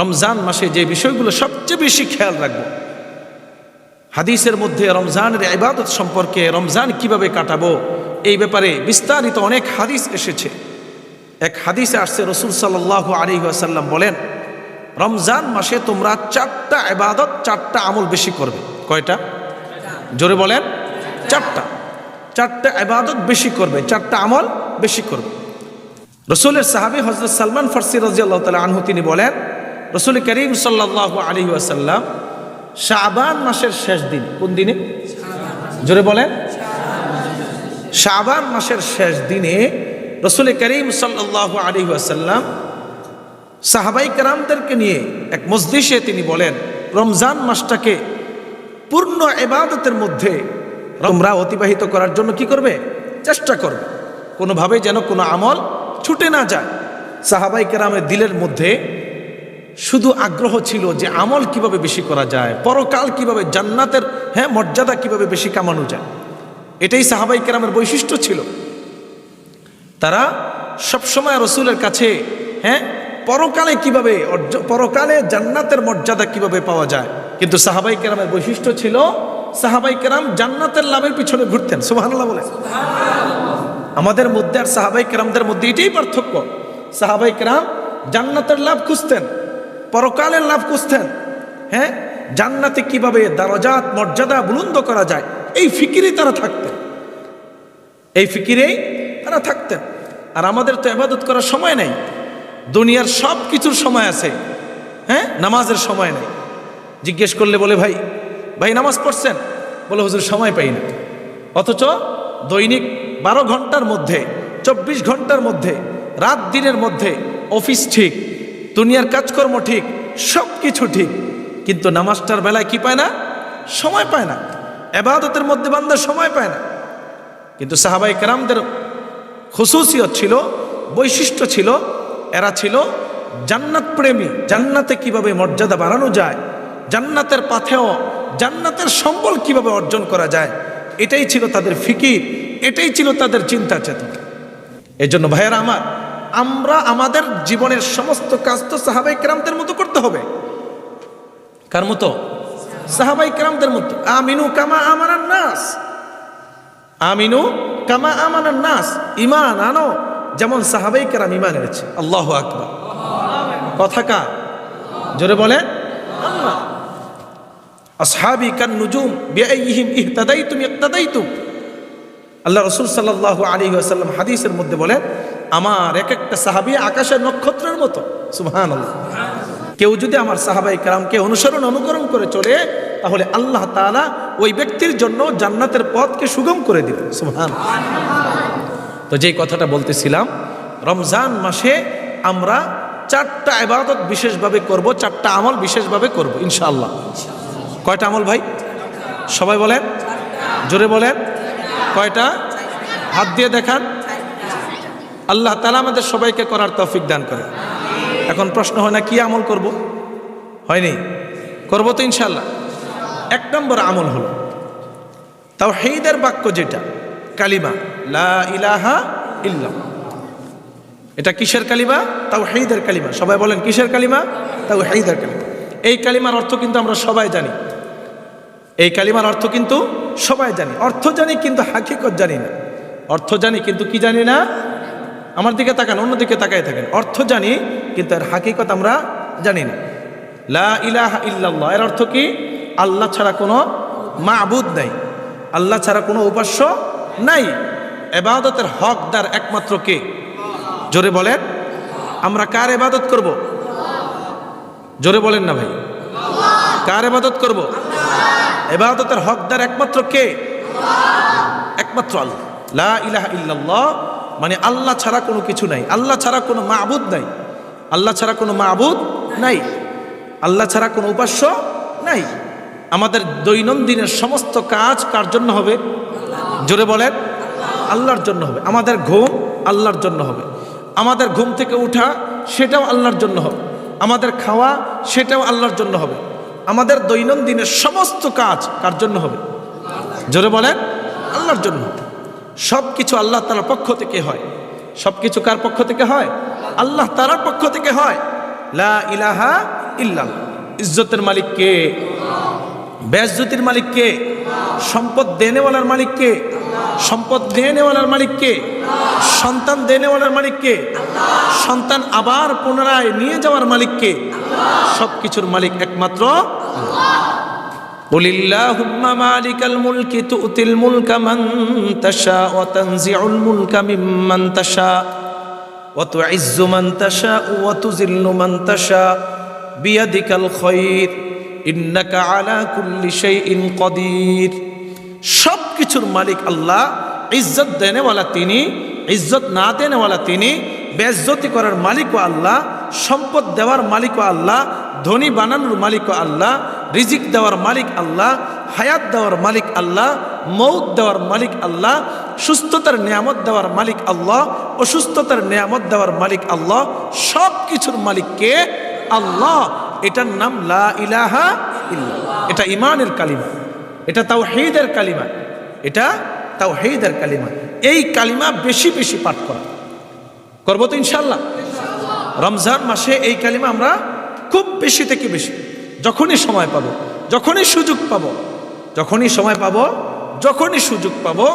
রমজান মাসে যে বিষয়গুলো সবচেয়ে বেশি খেয়াল রাখব। হাদিসের মধ্যে রমজানের ইবাদত সম্পর্কে রমজান কীভাবে কাটাবো, এই ব্যাপারে বিস্তারিত অনেক হাদিস এসেছে। এক হাদিসে আসছে রসুল সাল্লাহ আলী আসাল্লাম বলেন, রমজান মাসে তোমরা চারটা ইবাদত, চারটা আমল বেশি করবে। কয়টা? জোরে বলেন, চারটা। চারটা ইবাদত বেশি করবে, চারটা আমল বেশি করবে। রসুলের সাহাবি হজরত সালমান ফার্সি রাজিয়াল্লাহ তালা আনহু তিনি বলেন রসুল করিম সাল্লাহ আলী আসাল্লাম শাবান মাসের শেষ দিন, কোন দিনে? জোরে বলেন। শাবান মাসের শেষ দিনে রসুল করিম সাল্লাহ আলী আসাল্লাম সাহাবাই কারামদেরকে নিয়ে এক মসজিষে তিনি বলেন, রমজান মাসটাকে পূর্ণ এবাদতের মধ্যে তোমরা অতিবাহিত করার জন্য কি করবে? চেষ্টা করবে। কোনোভাবে যেন কোনো আমল ছুটে না যায়। সাহাবাই কেরামের দিলের মধ্যে শুধু আগ্রহ ছিল যে আমল কীভাবে বেশি করা যায় পরকাল কীভাবে জান্নাতের হ্যাঁ মর্যাদা কীভাবে বেশি কামানো যায়। এটাই সাহাবাই কেরামের বৈশিষ্ট্য ছিল। তারা সবসময় রসুলের কাছে হ্যাঁ পরকালে কীভাবে পরকালে জান্নাতের মর্যাদা কীভাবে পাওয়া যায়। কিন্তু সাহাবাই কেরামের বৈশিষ্ট্য ছিল সাহাবাই কেরাম জান্নাতের লাভের পিছনে ঘুরতেন। সুবহানাল্লাহ বলে আমাদের মধ্যে আর সাহাবাই কেরামদের মধ্যে এটাই পার্থক্য। সাহাবাই কেরাম জান্নাতের লাভ খুঁজতেন। পরকালের লাভ খুঁজতেন। হ্যাঁ? জান্নাতে কীভাবে দারজাত, মর্যাদা বুলন্দ করা যায়, এই ফিকিরেই তারা থাকতেন। এই ফিকিরেই তারা থাকতেন। আর আমাদের তো আবাদত করার সময় নেই। দুনিয়ার সব কিছুর সময় আছে। হ্যাঁ? নামাজের সময় নেই। জিজ্ঞেস করলে বলে, ভাই ভাই নামাজ পড়ছেন? বলে, হুজুর, সময় পাই না। অথচ দৈনিক বারো ঘণ্টার মধ্যে, চব্বিশ ঘণ্টার মধ্যে, রাত দিনের মধ্যে, অফিস ঠিক দুনিয়ার কাজকর্ম ঠিক সব কিছু ঠিক, কিন্তু নামাজটার বেলায় কি পায় না? সময় পায় না। এবাদতের মধ্যে বান্দার সময় পায় না। কিন্তু সাহাবাই কেরামদের খুশুসিয়ত ছিল, বৈশিষ্ট্য ছিল, এরা ছিল জান্নাত প্রেমী। জান্নাতে কীভাবে মর্যাদা বাড়ানো যায়, জান্নাতের পাথেও জান্নাতের সম্বল কীভাবে অর্জন করা যায়, এটাই ছিল তাদের ফিকির, এটাই ছিল তাদের চিন্তা চেতনা এই জন্য ভাইয়েরা আমার আমরা আমাদের জীবনের সমস্ত কাজ তো সাহাবাই কেরামদের মতো করতে হবে। কার মতো? সাহাবাই কেরামদের মতো। আমিনু কামা আমানার নাস। আমিনু কামা আমানার নাস। ইমান আনো। যেমন সাহাবাই কেরাম ইমান এনেছে। আল্লাহ আকবার। কথা কা জোরে বলে। আল্লাহ। আসহাবি কান নুজুম বিআইহিম ইহতাদাইতুম ইহতাদাইতুম। আল্লাহ রসুল সাল্লাহ আলী আসাল্লাম হাদিসের মধ্যে বলেন আমার এক একটা সাহাবি আকাশের নক্ষত্রের মতো। সুহান কেউ যদি আমার সাহাবাই কালামকে অনুসরণ অনুকরণ করে চলে, তাহলে আল্লাহ তাআলা ওই ব্যক্তির জন্য জান্নাতের পথকে সুগম করে দিবেন। সুহান তো যেই কথাটা বলতেছিলাম, রমজান মাসে আমরা চারটা ইবাদত বিশেষভাবে করব, চারটা আমল বিশেষভাবে করব, ইনশাআল্লাহ। কয়টা আমল ভাই? সবাই বলেন? জোরে বলেন? কয়টা? হাত দিয়ে দেখান। আল্লাহ তালা আমাদের সবাইকে করার তৌফিক দান করে। এখন প্রশ্ন হয় না, কি আমল করব? হয়নি? করব তো ইনশাল্লাহ এক নম্বর আমল হলো তাও হেইদের বাক্য যেটা, কালিমা, লা ইলাহা ইল্লা এটা কিসের কালিমা? তাও হেইদের কালিমা। সবাই বলেন, কিসের কালিমা? তাও হেইদের কালিমা। এই কালিমার অর্থ কিন্তু আমরা সবাই জানি। এই কালিমার অর্থ কিন্তু সবাই জানি। অর্থ জানি কিন্তু হাকিকত জানি না। অর্থ জানি কিন্তু কি জানি না? আমার দিকে তাকান অন্যদিকে তাকাই থাকেন। অর্থ জানি, কিন্তু এর হাকিকত আমরা জানি না। লা ইলাহা ইল্লাল্লাহ, এর অর্থ কি? আল্লাহ ছাড়া কোনো মাবুদ নাই। আল্লাহ ছাড়া কোনো উপাস্য নাই। এবাদতের হকদার একমাত্র কে? জোরে বলেন। আমরা কার এবাদত করব? জোরে বলেন না ভাই। কার এবাদত করব? এবাদতের হকদার একমাত্র কে? একমাত্র আল্লাহ। লা ইলাহা ইল্লাল্লাহ মানে আল্লাহ ছাড়া কোনো কিছু নাই। আল্লাহ ছাড়া কোনো মাবুদ নাই। আল্লাহ ছাড়া কোনো মাবুদ নাই। আল্লাহ ছাড়া কোনো উপাস্য নাই। আমাদের দৈনন্দিনের সমস্ত কাজ কার জন্য হবে? জোরে বলেন, আল্লাহর জন্য হবে। আমাদের ঘুম আল্লাহর জন্য হবে। আমাদের ঘুম থেকে উঠা সেটাও আল্লাহর জন্য হবে। আমাদের খাওয়া সেটাও আল্লাহর জন্য হবে। আমাদের দৈনন্দিনের সমস্ত কাজ কার জন্য হবে? জোরে বলেন, আল্লাহর জন্য সব কিছু আল্লাহ তালার পক্ষ থেকে হয়। সব কিছু কার পক্ষ থেকে হয়? আল্লাহ তালার পক্ষ থেকে হয়। লা ইলাহা ইল্লাল্লাহ। ইজ্জতের মালিক কে? বেজ্জতির মালিক কে? সম্পদ দেনেওয়ালার মালিক কে? সম্পদ দেনেওয়ালার মালিক কে? সন্তান দেনেওয়ালার মালিক কে? সন্তান আবার পুনরায় নিয়ে যাওয়ার মালিক কে? সব কিছুর মালিক একমাত্র قل اللهم مالك الملك تؤتي الملك من تشاء وتنزع الملك ممن تشاء وتعز من تشاء وتذل من تشاء بيدك الخير إنك على كل شيء قدير সব কিছুর মালিক আল্লাহ ইজ্জত দেনেওয়ালা তিনি ইজ্জত না দেনেওয়ালা তিনি বেজ্জতি করার মালিকও আল্লাহ সম্পদ দেওয়ার মালিকও আল্লাহ ধনী বানানোর মালিকও আল্লাহ রিজিক দেওয়ার মালিক আল্লাহ, হায়াত দেওয়ার মালিক আল্লাহ মৌত দেওয়ার মালিক আল্লাহ, সুস্থতার নিয়ামত দেওয়ার মালিক আল্লাহ, অসুস্থতার নিয়ামত দেওয়ার মালিক আল্লাহ সব কিছুর মালিককে আল্লাহ। এটার নাম লা ইলাহা ইল্লা এটা ইমানের কালিমা। এটা তাও হেদের কালিমা। এটা তাও হেদের কালিমা। এই কালিমা বেশি বেশি পাঠ করা। করব তো ইনশাল্লাহ রমজান মাসে এই কালিমা আমরা খুব বেশি থেকে বেশি। যখনই সময় পাবো, যখনই সুযোগ পাবো, যখনই সময় পাবো, যখনই সুযোগ পাবো,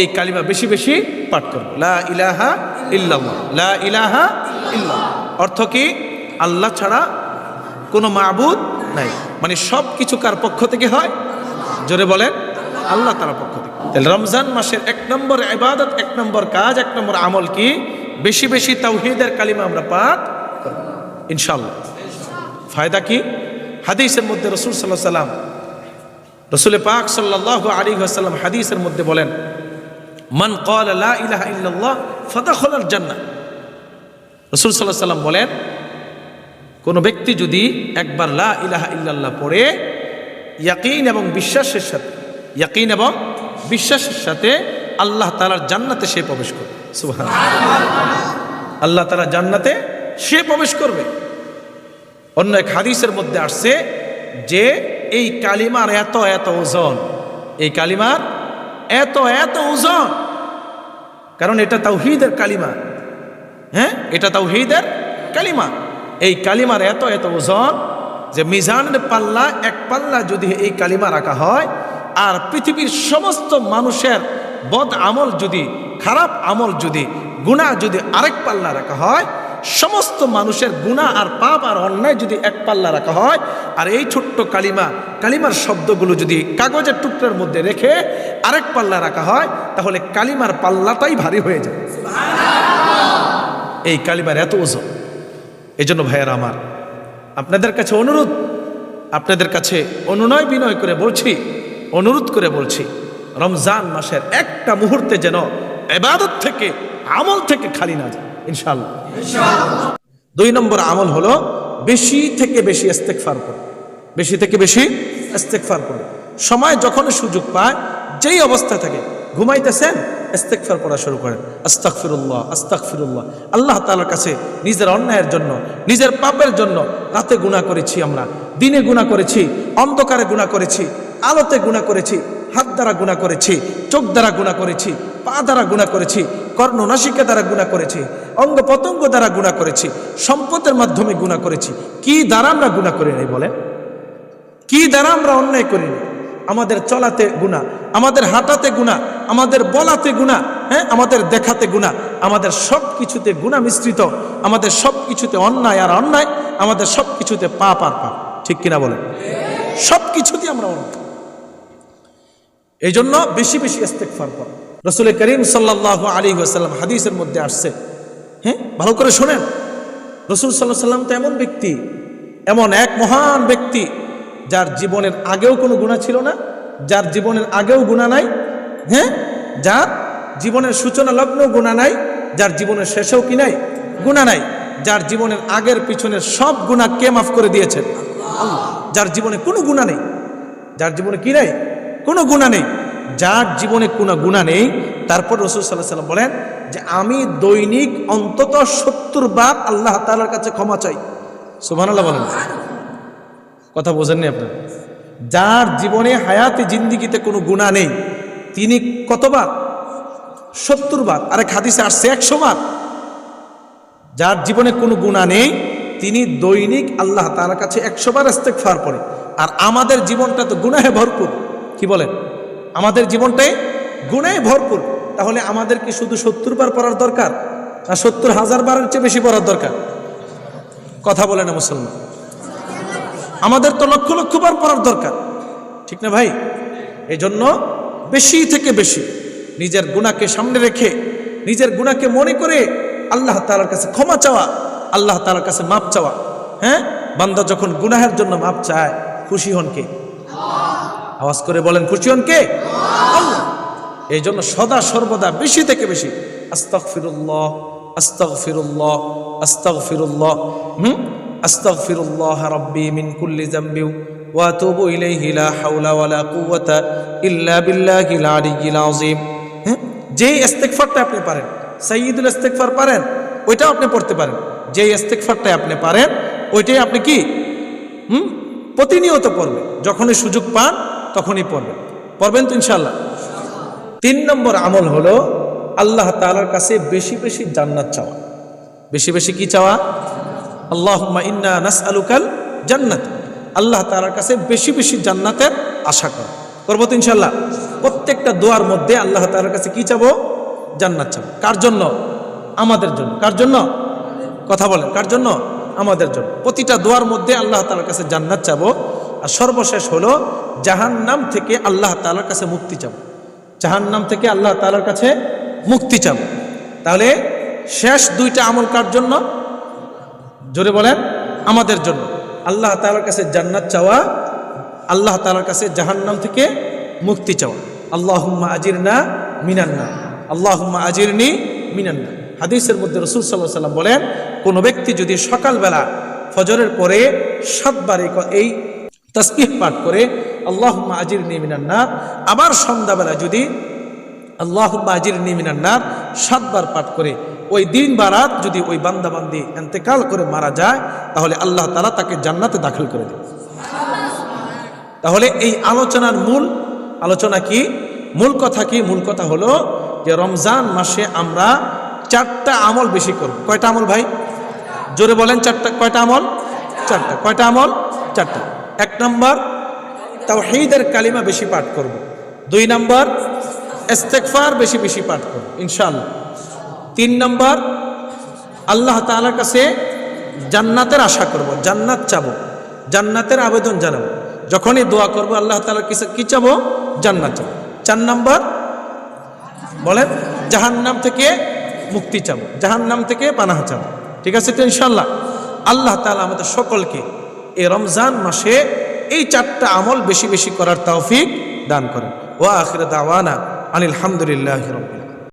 এই কালিমা বেশি বেশি পাঠ করব। লা ইলাহা ইল্লাল্লাহ, লা ইলাহা ইল্লাল্লাহ। অর্থ কি? আল্লাহ ছাড়া কোনো মাবুদ নাই। মানে সব কিছু কার পক্ষ থেকে হয়? জোরে বলেন, আল্লাহ তার পক্ষ থেকে। তাহলে রমজান মাসের এক নম্বর ইবাদত, এক নম্বর কাজ, এক নম্বর আমল কি? বেশি বেশি তাওহিদের কালিমা আমরা পাঠ করব, ইনশাআল্লাহ। ফায়দা কি? হাদিসের মধ্যে রসুল সাল্লাহ সাল্লাম, রসুল পাক সাল্লাহ আলী আসাল্লাম হাদিসের মধ্যে বলেন, মান কল লা ইলাহা ইল্লাল্লাহ ফাদাখলাল জান্নাহ। রসুল সাল্লাহ সাল্লাম বলেন, কোনো ব্যক্তি যদি একবার লা ইলাহা ইল্লাল্লাহ পড়ে, ইয়াকিন এবং বিশ্বাসের সাথে, ইয়াকিন এবং বিশ্বাসের সাথে আল্লাহ তালার জান্নাতে সে প্রবেশ করবে। সুবহান আল্লাহ তালা জান্নাতে সে প্রবেশ করবে। অন্য এক হাদিসের মধ্যে আসছে যে এই কালিমার এত এত ওজন, এই কালিমার এত এত ওজন। কারণ এটা তাওহীদের কালিমা। হ্যাঁ? এটা তাওহীদের কালিমা। এই কালিমার এত এত ওজন যে মিজানের পাল্লা, এক পাল্লা যদি এই কালিমা রাখা হয়, আর পৃথিবীর সমস্ত মানুষের বদ আমল যদি, খারাপ আমল যদি গুণা যদি আরেক পাল্লা রাখা হয় সমস্ত মানুষের গুণা আর পাপ আর অন্যায় যদি এক পাল্লা রাখা হয়, আর এই ছোট্ট কালিমা, কালিমার শব্দগুলো যদি কাগজের টুকরার মধ্যে রেখে আরেক পাল্লা রাখা হয়, তাহলে কালিমার পাল্লাটাই ভারী হয়ে যায়। এই কালিমার এত ওজন। এই জন্য ভাইয়েরা আমার, আপনাদের কাছে অনুরোধ, আপনাদের কাছে অনুনয় বিনয় করে বলছি, অনুরোধ করে বলছি, রমজান মাসের একটা মুহূর্তে যেন এবাদত থেকে আমল থেকে খালি না যায়। ইনশাল্লাহ দুই নম্বর আমল হলো বেশি থেকে বেশি ইস্তেকফার করো। বেশি থেকে বেশি ইস্তেকফার করো। সময় যখন সুযোগ পায়, যেই অবস্থায় থাকে, ঘুমাইতেছেন ইস্তেকফার পড়া শুরু করেন। আস্তাকফিরুল্লাহ আস্তাকফিরুল্লাহ আল্লাহ তাআলার কাছে নিজের অন্যায়ের জন্য, নিজের পাপের জন্য রাতে গুণা করেছি আমরা। দিনে গুণা করেছি, অন্ধকারে গুণা করেছি, আলোতে গুণা করেছি, হাত দ্বারা গুণা করেছি, চোখ দ্বারা গুণা করেছি পা দ্বারা গুণা করেছি কর্ণ নাসিকা দ্বারা গুণা করেছি, অঙ্গ পতঙ্গ দ্বারা গুণা করেছি, সম্পদের মাধ্যমে গুণা করেছি, কি দ্বারা আমরা গুণা করি নাই বলেন? কি দ্বারা আমরা অন্যায় করিনি আমাদের চলাতে গুণা আমাদের হাঁটাতে গুণা আমাদের বলাতে গুণা হ্যাঁ আমাদের দেখাতে গুণা আমাদের সব কিছুতে গুণা মিশ্রিত, আমাদের সব কিছুতে অন্যায় আর অন্যায়, আমাদের সব কিছুতে পাপ আর পাপ, ঠিক কিনা বলেন? সব কিছুতে আমরা অন্যায়। এই জন্য বেশি বেশি ইস্তেকফার কর। রসুল করিম সাল্লাহ আলী আসাল্লাম হাদিসের মধ্যে আসছে। হ্যাঁ? ভালো করে শোনেন। রসুল সাল্লাহ সাল্লাম তো এমন ব্যক্তি, এমন এক মহান ব্যক্তি, যার জীবনের আগেও কোনো গুণা ছিল না, যার জীবনের আগেও গুণা নাই হ্যাঁ? যার জীবনের সূচনা লগ্ন গুণা নাই, যার জীবনের শেষেও কি নাই? গুণা নাই। যার জীবনের আগের পিছনের সব গুণা কে মাফ করে দিয়েছেন? যার জীবনে কোনো গুণা নেই। যার জীবনে কি নাই? কোনো গুণা নেই। যার জীবনে কোনো গুণা নেই, তারপর রসুল সাল্লাহ সাল্লাম বলেন যে আমি দৈনিক অন্তত সত্তর বার আল্লাহ তালার কাছে ক্ষমা চাই। সুবহানাল্লাহ বলেন। কথা বোঝেননি আপনার যার জীবনে হায়াতে জিন্দিগিতে কোনো গুণা নেই, তিনি কতবার? সত্তর বার। আরেক হাদিসে আসছে, একশো বার। যার জীবনে কোনো গুণা নেই, তিনি দৈনিক আল্লাহ তার কাছে একশো বার ইস্তেকফার পড়ে। আর আমাদের জীবনটা তো গুনাহে ভরপুর। কি বলেন? আমাদের জীবনটাই গুনাহে ভরপুর। তাহলে আমাদের কি শুধু সত্তর বার পড়ার দরকার না সত্তর হাজার বারের চেয়ে বেশি পড়ার দরকার? কথা বলে না মুসলমান। আমাদের তো লক্ষ লক্ষ বার পড়ার দরকার। ঠিক না ভাই? এই জন্য বেশি থেকে বেশি নিজের গুণাকে সামনে রেখে, নিজের গুণাকে মনে করে আল্লাহ তালার কাছে ক্ষমা চাওয়া, আল্লাহ তালার কাছে মাপ চাওয়া। হ্যাঁ? বান্দা যখন গুনাহের জন্য মাপ চায়, খুশি হন কে? আওয়াজ করে বলেন খুশি হন কে আল্লাহ এই জন্য সদা সর্বদা বেশি থেকে বেশি আস্তাক ফিরুল্লাহ আস্তাক ফিরুল্লাহ আস্তাক ফিরুল্লাহ হুম আস্তাক ফিরুল্লাহ রব্বি মিন কুল্লি জাম্বি واتوب اليه لا حول ولا قوه الا بالله العلي العظيم হ্যাঁ যেই ইস্তেগফারটা আপনি পারেন সাইয়্যিদুল ইস্তেগফার পারেন ওইটাও আপনি পড়তে পারেন যেই ইস্তেগফারটা আপনি পারেন ওইটাই আপনি কি হুম প্রতিনিয়ত পড়বেন যখনই সুযোগ পান তখনই পড়বেন। পড়বেন তো ইনশাল্লাহ তিন নম্বর আমল হলো আল্লাহ তাআলার কাছে বেশি বেশি জান্নাত চাওয়া। বেশি বেশি কি চাওয়া? আল্লাহ ইন্না নাসআলুকাল জান্নাত। আল্লাহ তাআলার কাছে বেশি বেশি জান্নাতের আশা করা। করব তো ইনশাল্লাহ প্রত্যেকটা দোয়ার মধ্যে আল্লাহ তাআলার কাছে কি চাবো? জান্নাত চাবো। কার জন্য? আমাদের জন্য। কার জন্য? কথা বলেন। কার জন্য? আমাদের জন্য। প্রতিটা দোয়ার মধ্যে আল্লাহ তাআলার কাছে জান্নাত চাবো। আর সর্বশেষ হলো জাহান্নাম থেকে আল্লাহ তালার কাছে মুক্তি চাবো জাহান্নাম থেকে আল্লাহ তালার কাছে মুক্তি চাবো তাহলে শেষ দুইটা আমল কার জন্য? জোরে বলেন, আমাদের জন্য। আল্লাহ তাআলার কাছে জান্নাত চাওয়া, আল্লাহ তালার কাছে জাহান্নাম থেকে মুক্তি চাওয়া। আল্লাহুম্মা আজিরনা মিনান্না আল্লাহুম্মা আজিরনি মিনান্না হাদিসের মধ্যে রসুল সাল্লাহ সাল্লাম বলেন, কোনো ব্যক্তি যদি সকালবেলা ফজরের পরে সাতবার এই তসবিহ পাঠ করে, আল্লাহুম্মা আজিরনি মিনান্না আবার সন্ধ্যাবেলা যদি আল্লাহ আজির নিমিনান্নার সাতবার পাঠ করে, ওই দিন বা রাত যদি ওই বান্দাবান্দি এন্তেকাল করে মারা যায়, তাহলে আল্লাহ তালা তাকে জান্নাতে দাখিল করে দেবে তাহলে এই আলোচনার মূল আলোচনা কি? মূল কথা কি? মূল কথা হলো যে রমজান মাসে আমরা চারটা আমল বেশি করব। কয়টা আমল ভাই? জোরে বলেন চারটা, কয়টা আমল? চারটা। কয়টা আমল? চারটা। এক নম্বর, তাওহীদের কালিমা বেশি পাঠ করব। দুই নম্বর, ইস্তেগফার বেশি বেশি পাঠ করব, ইনশাআল্লাহ। তিন নম্বর, আল্লাহ তালার কাছে জান্নাতের আশা করব, জান্নাত চাবো, জান্নাতের আবেদন জানাব। যখনই দোয়া করব, আল্লাহ তাআলার কাছে কি চাবো? জান্নাত চাবো। চার নম্বর, বলেন, জাহান্নাম থেকে মুক্তি চাবো, জাহান্নাম থেকে পানাহা চাবো। ঠিক আছে তো ইনশাল্লাহ আল্লাহ তাআলা আমাদের সকলকে এই রমজান মাসে এই চারটা আমল বেশি বেশি করার তৌফিক দান করেন। ওয়া আখির দাওয়ানা আনিল হামদুলিল্লাহি রাব্বিল